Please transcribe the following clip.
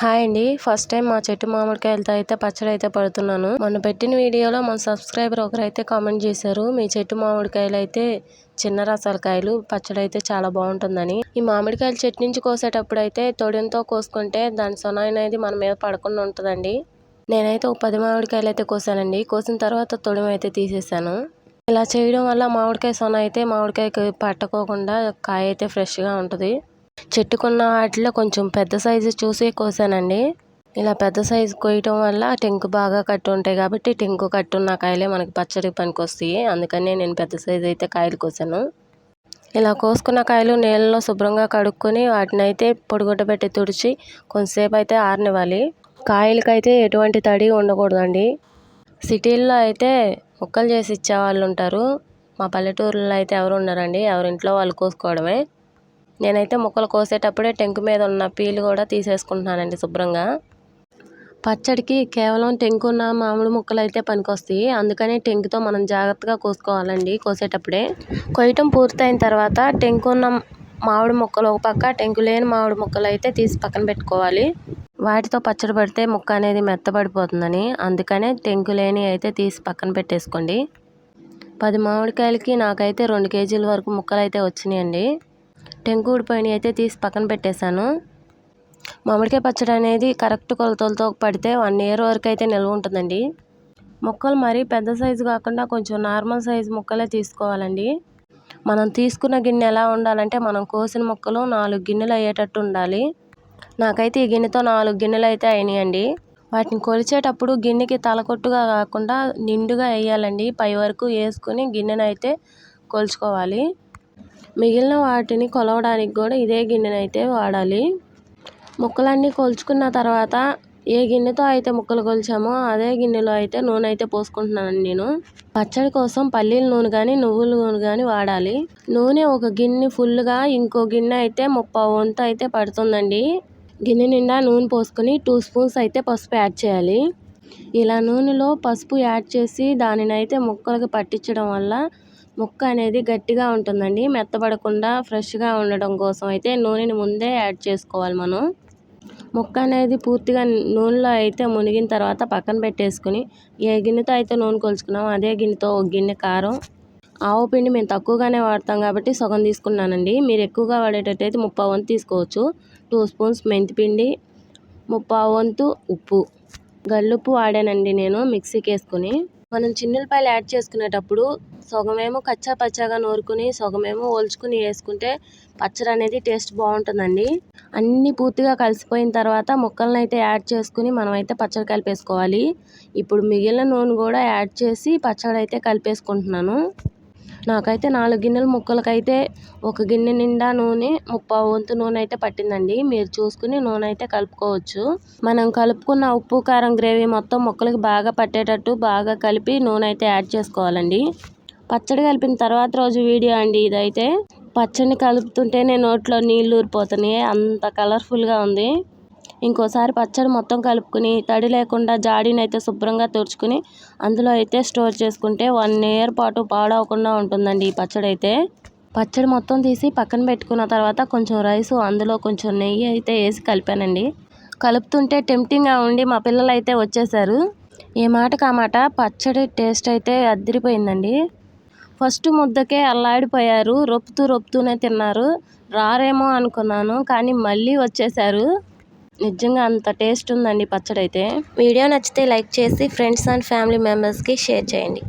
Hi అండి. First time మా చెట్టు మామిడికాయలతో అయితే పచ్చడి అయితే పడుతున్నాను. మొన్న పెట్టిన వీడియోలో మన సబ్స్క్రైబర్ ఒకరు అయితే కామెంట్ చేశారు మీ చెట్టు మామిడికాయలు అయితే చిన్న రసాల కాయలు పచ్చడి అయితే చాలా బాగుంటుందని. ఈ మామిడికాయల చెట్టు నుంచి కోసేటప్పుడు అయితే తొడియంతో కోసుకుంటే దాని సొన అనేది మన మీద పడకుండా ఉంటుందండి. నేనైతే ఒక పది మామిడికాయలు అయితే కోసానండి. కోసిన తర్వాత తొడిమ అయితే తీసేసాను. ఇలా చేయడం వల్ల మామిడికాయ సొన అయితే మామిడికాయకి పట్టుకోకుండా కాయ అయితే ఫ్రెష్గా ఉంటుంది. చెట్టుకున్న వాటిలో కొంచెం పెద్ద సైజు చూసి కోసానండి. ఇలా పెద్ద సైజు కోయటం వల్ల టెంకు బాగా కట్టు ఉంటాయి కాబట్టి టెంకు కట్టున్న కాయలే మనకి పచ్చడి పనికి వస్తాయి అందుకనే నేను పెద్ద సైజు అయితే కాయలు కోసాను. ఇలా కోసుకున్న కాయలు నీళ్ళలో శుభ్రంగా కడుక్కొని వాటిని అయితే పొడిగుడ్డ పెట్టి తుడిచి కొంతసేపు అయితే ఆరనివ్వాలి. కాయలకైతే ఎటువంటి తడి ఉండకూడదండి. సిటీల్లో అయితే ముక్కలు చేసి ఇచ్చే వాళ్ళు ఉంటారు. మా పల్లెటూరులో అయితే ఎవరు ఉండరండి. ఎవరింట్లో వాళ్ళు కోసుకోవడమే. నేనైతే ముక్కలు కోసేటప్పుడే టెంకు మీద ఉన్న పీలు కూడా తీసేసుకుంటున్నానండి శుభ్రంగా. పచ్చడికి కేవలం టెంకున్న మామిడి ముక్కలు అయితే పనికొస్తాయి. అందుకనే టెంకుతో మనం జాగ్రత్తగా కోసుకోవాలండి కోసేటప్పుడే. కొయ్యటం పూర్తయిన తర్వాత టెంకున్న మామిడి ముక్కలు ఒక పక్క టెంకు లేని మామిడి ముక్కలు అయితే తీసి పక్కన పెట్టుకోవాలి. వాటితో పచ్చడి పడితే ముక్క అనేది మెత్తబడిపోతుందని. అందుకనే టెంకు లేని అయితే తీసి పక్కన పెట్టేసుకోండి. పది మామిడికాయలకి నాకైతే రెండు కేజీల వరకు ముక్కలు అయితే వచ్చినాయండి. టెంకు ఊడిపోయినవి అయితే తీసి పక్కన పెట్టేశాను. మామిడికాయ పచ్చడి అనేది కరెక్ట్ కొలతలతో పడితే వన్ ఇయర్ వరకు అయితే నిల్వ ఉంటుందండి. ముక్కలు మరీ పెద్ద సైజు కాకుండా కొంచెం నార్మల్ సైజు ముక్కలే తీసుకోవాలండి. మనం తీసుకున్న గిన్నె ఎలా ఉండాలంటే మనం కోసిన ముక్కలు నాలుగు గిన్నెలు అయ్యేటట్టు ఉండాలి. నాకైతే ఈ గిన్నెతో నాలుగు గిన్నెలు అయితే అయినాయండి. వాటిని కొలిచేటప్పుడు గిన్నెకి తలకొట్టుగా కాకుండా నిండుగా వేయాలండి. పై వరకు వేసుకుని గిన్నెనైతే కొలుచుకోవాలి. మిగిలిన వాటిని కొలవడానికి కూడా ఇదే గిన్నెనైతే వాడాలి. ముక్కలన్నీ కొలుచుకున్న తర్వాత ఏ గిన్నెతో అయితే ముక్కలు కొలిచామో అదే గిన్నెలో అయితే నూనె అయితే పోసుకుంటున్నాను నేను. పచ్చడి కోసం పల్లీల నూనె కానీ నువ్వుల నూనె కానీ వాడాలి. నూనె ఒక గిన్నె ఫుల్గా ఇంకో గిన్నె అయితే ముప్పై వంతు అయితే పడుతుందండి. గిన్నె నిండా నూనె పోసుకొని టూ స్పూన్స్ అయితే పసుపు యాడ్ చేయాలి. ఇలా నూనెలో పసుపు యాడ్ చేసి దానిని అయితే ముక్కలకి పట్టించడం వల్ల ముక్క అనేది గట్టిగా ఉంటుందండి. మెత్తబడకుండా ఫ్రెష్గా ఉండడం కోసం అయితే నూనెని ముందే యాడ్ చేసుకోవాలి మనం. ముక్క అనేది పూర్తిగా నూనెలో అయితే మునిగిన తర్వాత పక్కన పెట్టేసుకుని ఏ గిన్నెతో అయితే నూనె కొలుచుకున్నామో అదే గిన్నెతో ఒక గిన్నె కారం ఆవు పిండి మేము తక్కువగానే వాడతాం కాబట్టి సగం తీసుకున్నానండి. మీరు ఎక్కువగా వాడేటట్టయితే ముప్పై వంతు తీసుకోవచ్చు. టూ స్పూన్స్ మెంతిపిండి ముప్పై వంతు ఉప్పు. గల్లుప్పు వాడానండి నేను మిక్సీకి వేసుకుని. మనం చిన్నులపాయలు యాడ్ చేసుకునేటప్పుడు సగమేమో కచ్చా పచ్చాగా నూరుకుని సగమేమో ఓల్చుకుని వేసుకుంటే పచ్చడి అనేది టేస్ట్ బాగుంటుందండి. అన్నీ పూర్తిగా కలిసిపోయిన తర్వాత ముక్కలను అయితే యాడ్ చేసుకుని మనం అయితే పచ్చడి కలిపేసుకోవాలి. ఇప్పుడు మిగిలిన నూనె కూడా యాడ్ చేసి పచ్చడి అయితే కలిపేసుకుంటున్నాను. నాకైతే నాలుగు గిన్నెల ముక్కలకైతే ఒక గిన్నె నిండా నూనె ముప్పై వంతు నూనె అయితే పట్టిందండి. మీరు చూసుకుని నూనె అయితే కలుపుకోవచ్చు. మనం కలుపుకున్న ఉప్పు కారం గ్రేవీ మొత్తం ముక్కలకి బాగా పట్టేటట్టు బాగా కలిపి నూనె అయితే యాడ్ చేసుకోవాలండి. పచ్చడి కలిపిన తర్వాత రోజు వీడియో అండి ఇదైతే. పచ్చడిని కలుపుతుంటేనే నోట్లో నీళ్ళు ఊరిపోతున్నాయి. అంత కలర్ఫుల్గా ఉంది. ఇంకోసారి పచ్చడి మొత్తం కలుపుకుని తడి లేకుండా జాడీని అయితే శుభ్రంగా తుడుచుకుని అందులో అయితే స్టోర్ చేసుకుంటే వన్ ఇయర్ పాటు పాడవకుండా ఉంటుందండి ఈ పచ్చడి అయితే పచ్చడి మొత్తం తీసి పక్కన పెట్టుకున్న తర్వాత కొంచెం రైసు అందులో కొంచెం నెయ్యి అయితే వేసి కలిపానండి. కలుపుతుంటే టెంప్టింగ్గా ఉండి మా పిల్లలు అయితే వచ్చేసారు. ఏ మాటకు ఆ మాట? పచ్చడి టేస్ట్ అయితే అద్దరిపోయిందండి ఫస్ట్ ముద్దకే అల్లాడిపోయారు రొప్పుతూ రొప్పుతూనే తిన్నారు. రారేమో అనుకున్నాను కానీ మళ్ళీ వచ్చేసారు. నిజంగా అంత టేస్ట్ ఉందండి పచ్చడి అయితే వీడియో నచ్చితే లైక్ చేసి ఫ్రెండ్స్ అండ్ ఫ్యామిలీ మెంబర్స్కి షేర్ చేయండి.